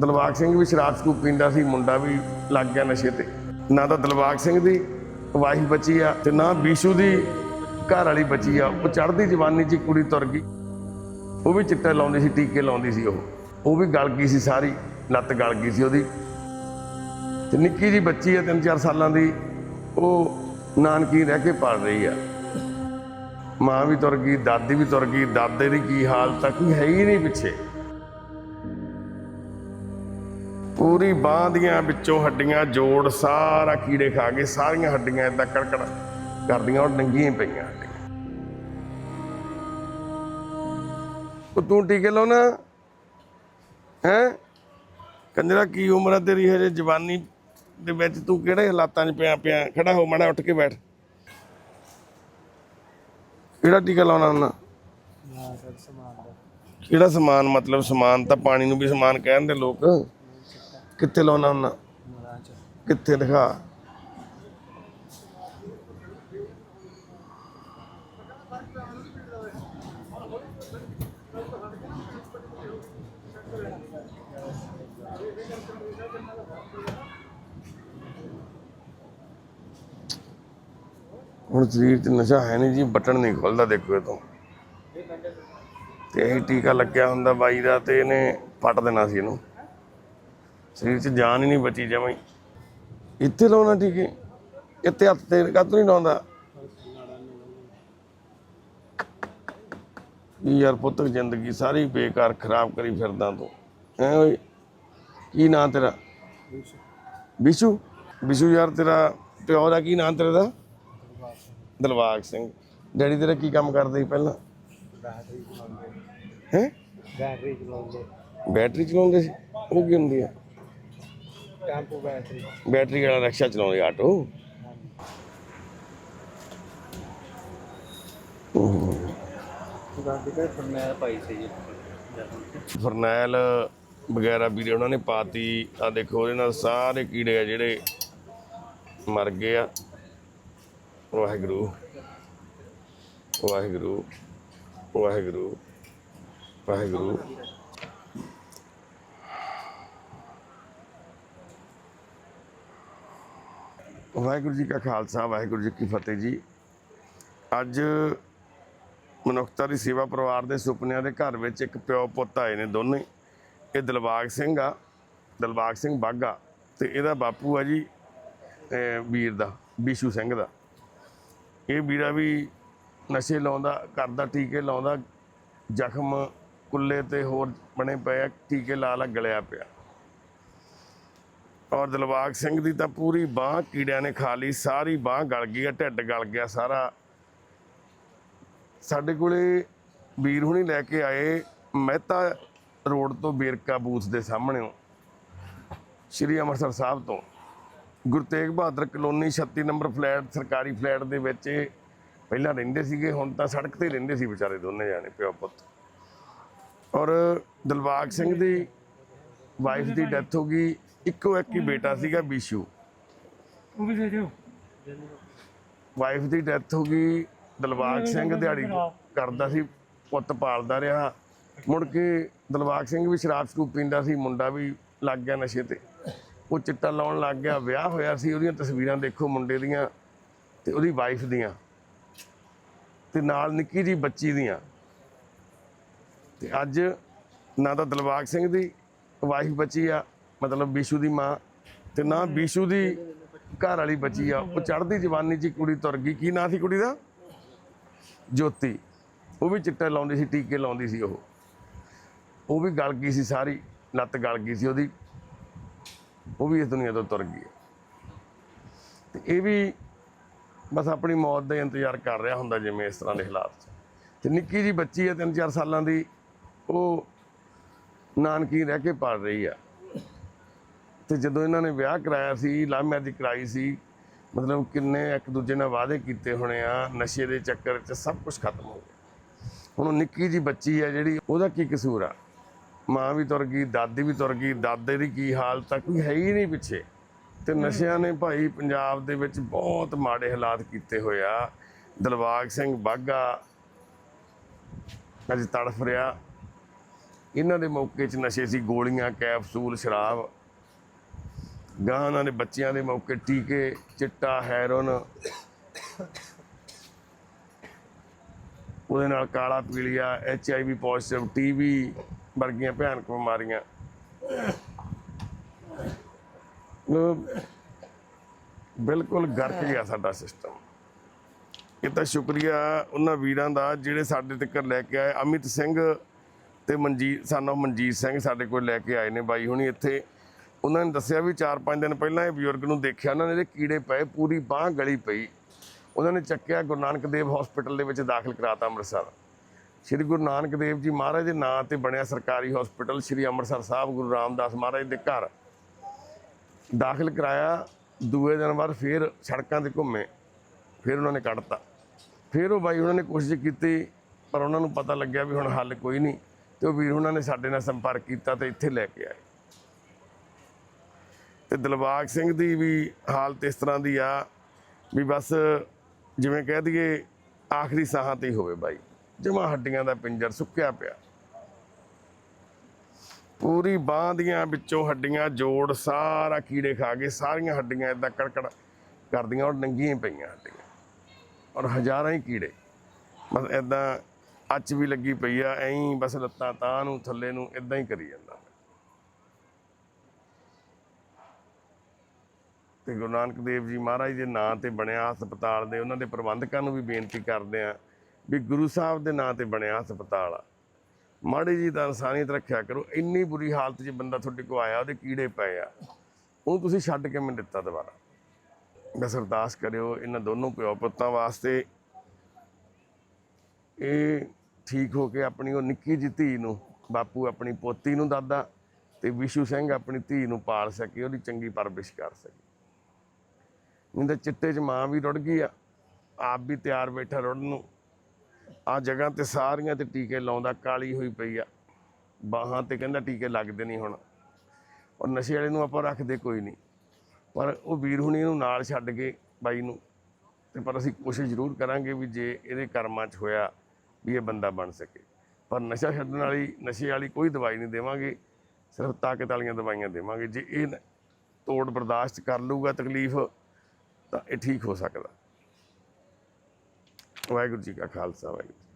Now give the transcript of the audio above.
ਦਿਲਬਾਗ ਸਿੰਘ ਵੀ ਸ਼ਰਾਬ ਸਕੂਪ ਪੀਂਦਾ ਸੀ, ਮੁੰਡਾ ਵੀ ਲੱਗ ਗਿਆ ਨਸ਼ੇ ਤੇ। ਨਾ ਤਾਂ ਦਿਲਬਾਗ ਸਿੰਘ ਦੀ ਵਾਈਫ ਬਚੀ ਆ ਤੇ ਨਾ ਬੀਸ਼ੂ ਦੀ ਘਰ ਵਾਲੀ ਬਚੀ ਆ। ਉਹ ਚੜ੍ਹਦੀ ਜਵਾਨੀ 'ਚ ਕੁੜੀ ਤੁਰ ਗਈ। ਉਹ ਵੀ ਚਿੱਟਾ ਲਾਉਂਦੀ ਸੀ, ਟੀਕੇ ਲਾਉਂਦੀ ਸੀ ਉਹ। ਉਹ ਵੀ ਗਲ ਗਈ ਸੀ ਸਾਰੀ ਲੱਤ ਗਲ ਗਈ ਸੀ ਉਹਦੀ। ਤੇ ਨਿੱਕੀ ਜੀ ਬੱਚੀ ਆ 3-4 ਸਾਲਾਂ ਦੀ, ਉਹ ਨਾਨਕੀ ਰਹਿ ਕੇ ਪਲ ਰਹੀ ਆ। ਮਾਂ ਵੀ ਤੁਰ ਗਈ, ਦਾਦੀ ਵੀ ਤੁਰ ਗਈ, ਦਾਦੇ ਦੀ ਕੀ ਹਾਲਤ ਆ, ਕੋਈ ਹੈ ਹੀ ਨਹੀਂ ਪਿੱਛੇ। ਪੂਰੀ ਬਾਂਹ ਦੀਆਂ ਵਿੱਚੋਂ ਹੱਡੀਆਂ ਜੋੜ ਸਾਰਾ ਕੀੜੇ ਖਾ ਕੇ ਸਾਰੀਆਂ ਹੱਡੀਆਂ ਏਦਾਂ ਕੜਕੜ ਕਰਦੀਆਂ, ਉਹ ਨੰਗੀਆਂ ਪਈਆਂ ਉਹ ਤੂੰ ਟੀਕੇ ਲਾਉਣਾ? ਹੈ? ਕੰਜਰਾ, ਕੀ ਉਮਰ ਆ ਤੇਰੀ ਹਜੇ ਜਵਾਨੀ ਦੇ ਵਿੱਚ? ਤੂੰ ਕਿਹੜੇ ਹਾਲਾਤਾਂ 'ਚ ਪਿਆ ਪਿਆ? ਖੜਾ ਹੋ, ਮਾੜਾ, ਉੱਠ ਕੇ ਬੈਠ। ਕਿਹੜਾ ਟੀਕਾ ਲਾਉਣਾ ਉਹਨਾਂ ਕਿਹੜਾ ਸਮਾਨ? ਮਤਲਬ ਸਮਾਨ ਤਾਂ ਪਾਣੀ ਨੂੰ ਵੀ ਸਮਾਨ ਕਹਿੰਦੇ ਲੋਕ। ਕਿੱਥੇ ਲਾਉਣਾ ਹੁੰਦਾ ਕਿੱਥੇ ਦਿਖਾ? ਹੁਣ ਸਰੀਰ 'ਚ ਨਸ਼ਾ ਹੈ ਨਹੀਂ ਜੀ, ਬਟਨ ਨਹੀਂ ਖੁੱਲਦਾ, ਦੇਖੋ ਇਹ ਤੋਂ। ਤੇ ਇਹ ਟੀਕਾ ਲੱਗਿਆ ਹੁੰਦਾ ਬਾਈ ਦਾ ਤੇ ਇਹਨੇ ਪੱਟ ਦੇਣਾ ਸੀ ਇਹਨੂੰ। ਸਰੀਰ 'ਚ ਜਾਨ ਹੀ ਨਹੀਂ ਬਚੀ ਜਮਾਂ ਹੀ। ਇੱਥੇ ਲਾਉਣਾ ਟੀਕੇ ਇੱਥੇ ਹੱਥ ਤੇ ਕਾਤੋਂ ਨਹੀਂ ਲਾਉਂਦਾ? ਯਾਰ ਪੁੱਤਰ ਜ਼ਿੰਦਗੀ ਸਾਰੀ ਬੇਕਾਰ ਖਰਾਬ ਕਰੀ ਫਿਰਦਾ ਤੂੰ। ਐ ਓਏ ਕੀ ਨਾਂ ਤੇਰਾ? ਬਿਸ਼ੂ। ਬਿਸ਼ੂ ਯਾਰ ਤੇਰਾ ਪਿਓ ਦਾ ਕੀ ਨਾਂ ਤੇਰੇ ਦਾ? ਦਿਲਬਾਗ ਸਿੰਘ। ਡੈਡੀ ਤੇਰਾ ਕੀ ਕੰਮ ਕਰਦੇ ਸੀ ਪਹਿਲਾਂ? ਬੈਟਰੀ ਚਲਾਉਂਦੇ। ਹੈ? ਬੈਟਰੀ ਚਲਾਉਂਦੇ। ਬੈਟਰੀ ਚਲਾਉਂਦੇ ਸੀ। ਉਹ ਕੀ ਹੁੰਦੀ ਆ ਟੈਂਪੂ ਬੈਟਰੀ। ਬੈਟਰੀ ਵਾਲਾ ਰਿਕਸ਼ਾ ਚਲਾਉਂਦੇ ਆਟੋ। ਗਾਡੀ ਤੇ ਫਰਨੈਲ ਪਾਈ ਸੀ ਜੀ। ਜਦੋਂ ਫਰਨੈਲ ਵਗੈਰਾ ਵੀਰੇ ਉਹਨਾਂ ਨੇ ਪਾਤੀ। ਆ ਦੇਖੋ ਉਹਦੇ ਨਾਲ ਸਾਰੇ ਕੀੜੇ ਆ ਜਿਹੜੇ ਮਰ ਗਏ ਆ। ਵਾਹਿਗੁਰੂ ਵਾਹਿਗੁਰੂ ਵਾਹਿਗੁਰੂ ਵਾਹਿਗੁਰੂ। ਵਾਹਿਗੁਰੂ ਜੀ ਕਾ ਖਾਲਸਾ, ਵਾਹਿਗੁਰੂ ਜੀ ਕੀ ਫਤਿਹ ਜੀ। ਅੱਜ ਮਨੁੱਖਤਾ ਦੀ ਸੇਵਾ ਪਰਿਵਾਰ ਦੇ ਸੁਪਨਿਆਂ ਦੇ ਘਰ ਵਿੱਚ ਇੱਕ ਪਿਓ ਪੁੱਤ ਆਏ ਨੇ ਦੋਨੇ। ਇਹ ਦਿਲਬਾਗ ਸਿੰਘ ਆ, ਦਿਲਬਾਗ ਸਿੰਘ ਬਾਗਾ ਤੇ ਇਹਦਾ ਬਾਪੂ ਆ ਜੀ ਵੀਰ ਦਾ, ਬੀਸ਼ੂ ਸਿੰਘ ਦਾ। ਇਹ ਵੀਰਾ ਵੀ ਨਸ਼ੇ ਲਾਉਂਦਾ ਕਰਦਾ ਟੀਕੇ ਲਾਉਂਦਾ, ਜ਼ਖਮ, ਕੁੱਲੇ ਤੇ ਹੋਰ ਬਣੇ ਪਏ ਆ, ਟੀਕੇ ਲਾ ਲਾ ਗਲਿਆ ਪਿਆ। ਔਰ ਦਿਲਬਾਗ ਸਿੰਘ ਦੀ ਤਾਂ ਪੂਰੀ ਬਾਹ ਕੀੜਿਆਂ ਨੇ ਖਾ ਲਈ, ਸਾਰੀ ਬਾਹ ਗਲ ਗਈ ਆ ਢਿੱਡ ਗਲ ਗਿਆ ਸਾਰਾ। ਸਾਡੇ ਕੋਲੇ ਵੀਰ ਹੁਣੀ ਲੈ ਕੇ ਆਏ ਮਹਿਤਾ ਰੋਡ ਤੋਂ ਬੇਰਕਾ ਬੂਥ ਦੇ ਸਾਹਮਣੇੋਂ, ਸ਼੍ਰੀ ਅੰਮ੍ਰਿਤਸਰ ਸਾਹਿਬ ਤੋਂ। Guru Tegh Bahadur colony 36 number flat, ਸਰਕਾਰੀ ਫਲੈਟ ਦੇ ਵਿੱਚ ਪਹਿਲਾਂ ਰਹਿੰਦੇ ਸੀਗੇ, ਹੁਣ ਤਾਂ ਸੜਕ ਤੇ ਰਹਿੰਦੇ ਸੀ ਵਿਚਾਰੇ ਦੋਨੇ ਜਾਣੇ, ਪਿਓ ਪੁੱਤ। ਔਰ ਦਿਲਬਾਗ ਸਿੰਘ ਦੀ ਵਾਈਫ ਦੀ ਡੈਥ ਹੋ ਗਈ ਇੱਕੋ ਇੱਕ ਹੀ ਬੇਟਾ ਸੀਗਾ ਬੀਸ਼ੂ। ਉਹ ਵੀ ਦੇ ਦਿਓ। ਵਾਈਫ ਦੀ ਡੈਥ ਹੋ ਗਈ ਦਿਲਬਾਗ ਸਿੰਘ ਦਿਹਾੜੀ ਕਰਦਾ ਸੀ ਪੁੱਤ ਪਾਲਦਾ ਰਿਹਾ। ਮੁੜ ਕੇ ਦਿਲਬਾਗ ਸਿੰਘ ਵੀ ਸ਼ਰਾਬ ਸਕੂਪ ਪੀਂਦਾ ਸੀ ਮੁੰਡਾ ਵੀ ਲੱਗ ਗਿਆ ਨਸ਼ੇ ਤੇ। ਉਹ ਚਿੱਟਾ ਲਾਉਣ ਲੱਗ ਗਿਆ ਵਿਆਹ ਹੋਇਆ ਸੀ ਉਹਦੀਆਂ ਤਸਵੀਰਾਂ ਦੇਖੋ ਮੁੰਡੇ ਦੀਆਂ ਤੇ ਉਹਦੀ ਵਾਈਫ ਦੀਆਂ। ਤੇ ਨਾਲ ਨਿੱਕੀ ਜੀ ਬੱਚੀ ਦੀਆਂ। ਤੇ ਅੱਜ ਨਾ ਤਾਂ ਦਿਲਬਾਗ ਸਿੰਘ ਦੀ ਵਾਈਫ ਬੱਚੀ ਆ ਮਤਲਬ ਬੀਸ਼ੂ ਦੀ ਮਾਂ ਤੇ ਨਾ ਬੀਸ਼ੂ ਦੀ ਘਰ ਵਾਲੀ ਬੱਚੀ ਆ ਉਹ ਚੜ੍ਹਦੀ ਜਵਾਨੀ 'ਚ ਕੁੜੀ ਤੁਰ ਗਈ। ਕੀ ਨਾਂ ਸੀ ਕੁੜੀ ਦਾ? ਜੋਤੀ। ਉਹ ਵੀ ਚਿੱਟਾ ਲਾਉਂਦੀ ਸੀ ਟੀਕੇ ਲਾਉਂਦੀ ਸੀ ਉਹ। ਉਹ ਵੀ ਗਲ ਗਈ ਸੀ ਸਾਰੀ ਲੱਤ ਗਲ ਗਈ ਸੀ ਉਹਦੀ। ਉਹ ਵੀ ਇਸ ਦੁਨੀਆ ਤੋਂ ਤੁਰ ਗਈ ਤੇ ਇਹ ਵੀ ਬਸ ਆਪਣੀ ਮੌਤ ਦਾ ਇੰਤਜ਼ਾਰ ਕਰ ਰਿਹਾ ਹੁੰਦਾ ਜਿਵੇਂ ਇਸ ਤਰ੍ਹਾਂ ਦੇ ਹਾਲਾਤ 'ਚ। ਤੇ ਨਿੱਕੀ ਜੀ ਬੱਚੀ ਹੈ 3-4 ਸਾਲਾਂ ਦੀ ਉਹ ਨਾਨਕੀ ਰਹਿ ਕੇ ਪਲ ਰਹੀ ਆ। ਤੇ ਜਦੋਂ ਇਹਨਾਂ ਨੇ ਵਿਆਹ ਕਰਾਇਆ ਸੀ ਲਵ ਮੈਰਿਜ ਕਰਾਈ ਸੀ ਮਤਲਬ ਕਿੰਨੇ ਇੱਕ ਦੂਜੇ ਨਾਲ ਵਾਅਦੇ ਕੀਤੇ ਹੋਣੇ ਆ ਨਸ਼ੇ ਦੇ ਚੱਕਰ 'ਚ ਸਭ ਕੁਝ ਖਤਮ ਹੋ ਗਿਆ। ਹੁਣ ਨਿੱਕੀ ਜੀ ਬੱਚੀ ਹੈ ਜਿਹੜੀ ਉਹਦਾ ਕੀ ਕਸੂਰ ਆ? ਮਾਂ ਵੀ ਤੁਰ ਗਈ ਦਾਦੀ ਵੀ ਤੁਰ ਗਈ ਦਾਦੇ ਦੀ ਕੀ ਹਾਲਤ ਆ ਕੋਈ ਹੈ ਹੀ ਨਹੀਂ ਪਿੱਛੇ। ਤੇ ਨਸ਼ਿਆਂ ਨੇ ਭਾਈ ਪੰਜਾਬ ਦੇ ਵਿੱਚ ਬਹੁਤ ਮਾੜੇ ਹਾਲਾਤ ਕੀਤੇ ਹੋਏ ਆ। ਦਿਲਬਾਗ ਸਿੰਘ ਬਾਗਾ ਅੱਜ ਤੜਫ ਰਿਹਾ। ਇਹਨਾਂ ਦੇ ਮੌਕੇ 'ਚ ਨਸ਼ੇ ਸੀ ਗੋਲੀਆਂ ਕੈਪਸੂਲ ਸ਼ਰਾਬ। ਗਾਂ ਉਹਨਾਂ ਦੇ ਬੱਚਿਆਂ ਦੇ ਮੌਕੇ ਟੀਕੇ, ਚਿੱਟਾ, ਹੈਰੋਨ ਉਹਦੇ ਨਾਲ ਕਾਲਾ ਪੀਲੀਆ H I V positive TB ਵਰਗੀਆਂ ਭਿਆਨਕ ਬਿਮਾਰੀਆਂ। ਬਿਲਕੁਲ ਗਰਕ ਗਿਆ ਸਾਡਾ ਸਿਸਟਮ ਇਹ ਤਾਂ ਸ਼ੁਕਰੀਆ ਉਹਨਾਂ ਵੀਰਾਂ ਦਾ ਜਿਹੜੇ ਸਾਡੇ ਤੱਕ ਲੈ ਕੇ ਆਏ। ਅਮਿਤ ਸਿੰਘ ਤੇ ਮਨਜੀਤ ਸਾਨੂੰ ਮਨਜੀਤ ਸਿੰਘ ਸਾਡੇ ਕੋਲ ਲੈ ਕੇ ਆਏ ਨੇ ਬਾਈ ਹੁਣੀ ਇੱਥੇ। ਉਹਨਾਂ ਨੇ ਦੱਸਿਆ ਵੀ 4-5 ਦਿਨ ਪਹਿਲਾਂ ਇਹ ਬਜ਼ੁਰਗ ਨੂੰ ਦੇਖਿਆ, ਉਹਨਾਂ ਨੇ ਇਹਦੇ ਕੀੜੇ ਪਏ, ਪੂਰੀ ਬਾਹ ਗਲੀ ਪਈ। ਉਹਨਾਂ ਨੇ ਚੱਕਿਆ, ਗੁਰੂ ਨਾਨਕ ਦੇਵ ਹਸਪੀਟਲ ਦੇ ਵਿੱਚ ਦਾਖਲ ਕਰਾਤਾ ਅੰਮ੍ਰਿਤਸਰ। ਸ੍ਰੀ ਗੁਰੂ ਨਾਨਕ ਦੇਵ ਜੀ ਮਹਾਰਾਜ ਦੇ ਨਾਂ ਤੇ ਬਣਿਆ ਸਰਕਾਰੀ ਹਸਪੀਟਲ ਸ੍ਰੀ ਅੰਮ੍ਰਿਤਸਰ ਸਾਹਿਬ ਗੁਰੂ ਰਾਮਦਾਸ ਮਹਾਰਾਜ ਦੇ ਘਰ। ਦਾਖਲ ਕਰਾਇਆ, ਦੂਏ ਦਿਨ ਬਾਅਦ ਫਿਰ ਸੜਕਾਂ ਤੇ ਘੁੰਮੇ, ਫਿਰ ਉਹਨਾਂ ਨੇ ਕੱਢਤਾ। ਫਿਰ ਉਹ ਬਾਈ ਉਹਨਾਂ ਨੇ ਕੋਸ਼ਿਸ਼ ਕੀਤੀ, ਪਰ ਉਹਨਾਂ ਨੂੰ ਪਤਾ ਲੱਗਿਆ ਵੀ ਹੁਣ ਹੱਲ ਕੋਈ ਨਹੀਂ, ਤੇ ਉਹ ਵੀਰ ਉਹਨਾਂ ਨੇ ਸਾਡੇ ਨਾਲ ਸੰਪਰਕ ਕੀਤਾ ਤੇ ਇੱਥੇ ਲੈ ਕੇ ਆਏ। ਤੇ ਦਿਲਬਾਗ ਸਿੰਘ ਦੀ ਵੀ ਹਾਲਤ ਇਸ ਤਰ੍ਹਾਂ ਦੀ ਆ ਵੀ ਬਸ ਜਿਵੇਂ ਕਹਿ ਦਈਏ ਆਖਰੀ ਸਾਹਾਂ ਤੇ ਹੀ ਹੋਵੇ ਬਾਈ। ਜਮਾ ਹੱਡੀਆਂ ਦਾ ਪਿੰਜਰ ਸੁੱਕਿਆ ਪਿਆ। ਪੂਰੀ ਬਾਂਹ ਦੀਆਂ ਵਿੱਚੋਂ ਹੱਡੀਆਂ ਜੋੜ ਸਾਰਾ ਕੀੜੇ ਖਾ ਗਏ, ਸਾਰੀਆਂ ਹੱਡੀਆਂ ਇਦਾਂ ਕੜਕੜ ਕਰਦੀਆਂ ਔਰ ਨੰਗੀਆਂ ਪਈਆਂ ਹੱਡੀਆਂ। ਔਰ ਹਜ਼ਾਰਾਂ ਹੀ ਕੀੜੇ। ਬਸ ਇਦਾਂ ਅੱਚ ਵੀ ਲੱਗੀ ਪਈ ਆ, ਐਂ ਬਸ ਲੱਤਾਂ ਤਾਂ ਨੂੰ, ਥੱਲੇ ਨੂੰ ਇਦਾਂ ਹੀ ਕਰੀ ਜਾਂਦਾ। ਤੇ ਗੁਰੂ ਨਾਨਕ ਦੇਵ ਜੀ ਮਹਾਰਾਜ ਦੇ ਨਾਂ ਤੇ ਬਣਿਆ ਹਸਪਤਾਲ ਦੇ ਉਹਨਾਂ ਦੇ ਪ੍ਰਬੰਧਕਾਂ ਨੂੰ ਵੀ ਬੇਨਤੀ ਕਰਦੇ ਆ ਵੀ ਗੁਰੂ ਸਾਹਿਬ ਦੇ ਨਾਂ ਤੇ ਬਣਿਆ ਹਸਪਤਾਲ ਆ। ਮਾੜੀ ਜੀ ਤਾਂ ਇਨਸਾਨੀਅਤ ਰੱਖਿਆ ਕਰੋ, ਇੰਨੀ ਬੁਰੀ ਹਾਲਤ 'ਚ ਬੰਦਾ ਤੁਹਾਡੇ ਕੋਲ ਆਇਆ, ਉਹਦੇ ਕੀੜੇ ਪਏ ਆ ਉਹ ਤੁਸੀਂ ਛੱਡ ਕੇ ਮੈਨੂੰ ਦਿੱਤਾ ਦੁਬਾਰਾ। ਬਸ ਅਰਦਾਸ ਕਰਿਓ, ਇਹਨਾਂ ਦੋਨੋਂ ਪਿਓ ਪੁੱਤਾਂ ਵਾਸਤੇ ਇਹ ਠੀਕ ਹੋ ਕੇ ਆਪਣੀ ਉਹ ਨਿੱਕੀ ਜਿਹੀ ਧੀ ਨੂੰ, ਬਾਪੂ ਆਪਣੀ ਪੋਤੀ ਨੂੰ ਦਾਦਾ ਤੇ ਵਿਸ਼ੂ ਸਿੰਘ ਆਪਣੀ ਧੀ ਨੂੰ ਪਾਲ ਸਕੇ, ਉਹਦੀ ਚੰਗੀ ਪਰਵਰਿਸ਼ ਕਰ ਸਕੇ। ਨਹੀਂ ਚਿੱਟੇ 'ਚ ਮਾਂ ਵੀ ਰੁੜ ਗਈ ਆ, ਆਪ ਵੀ ਤਿਆਰ ਬੈਠਾ ਰੁੜਨ ਨੂੰ। ਆ ਜਗ੍ਹਾ ਤੇ ਸਾਰੀਆਂ ਤੇ ਟੀਕੇ ਲਾਉਂਦਾ, ਕਾਲੀ ਹੋਈ ਪਈ ਆ। ਬਾਹਾਂ ਤੇ ਕਹਿੰਦਾ ਟੀਕੇ ਲੱਗਦੇ ਨਹੀਂ ਹੁਣ। ਔਰ ਨਸ਼ੇ ਵਾਲੇ ਨੂੰ ਆਪਾਂ ਰੱਖਦੇ ਕੋਈ ਨਹੀਂ। ਪਰ ਉਹ ਵੀਰ ਹੁਣੀ ਨੂੰ ਨਾਲ ਛੱਡ ਕੇ ਬਾਈ ਨੂੰ। ਤੇ ਪਰ ਅਸੀਂ ਕੋਸ਼ਿਸ਼ ਜ਼ਰੂਰ ਕਰਾਂਗੇ ਵੀ ਜੇ ਇਹਦੇ ਕਰਮਾਂ 'ਚ ਹੋਇਆ ਵੀ ਇਹ ਬੰਦਾ ਬਣ ਸਕੇ। ਪਰ ਨਸ਼ਾ ਛੱਡਣ ਵਾਲੀ, ਨਸ਼ੇ ਵਾਲੀ ਕੋਈ ਦਵਾਈ ਨਹੀਂ ਦੇਵਾਂਗੇ। ਸਿਰਫ ਤਾਕਤ ਵਾਲੀਆਂ ਦਵਾਈਆਂ ਦੇਵਾਂਗੇ। ਜੇ ਇਹ ਤੋੜ ਬਰਦਾਸ਼ਤ ਕਰ ਲੂਗਾ ਤਕਲੀਫ ਤਾਂ ਇਹ ਠੀਕ ਹੋ ਸਕਦਾ। ਵਾਹਿਗੁਰੂ ਜੀ ਕਾ ਖਾਲਸਾ ਵਾਹਿਗੁਰੂ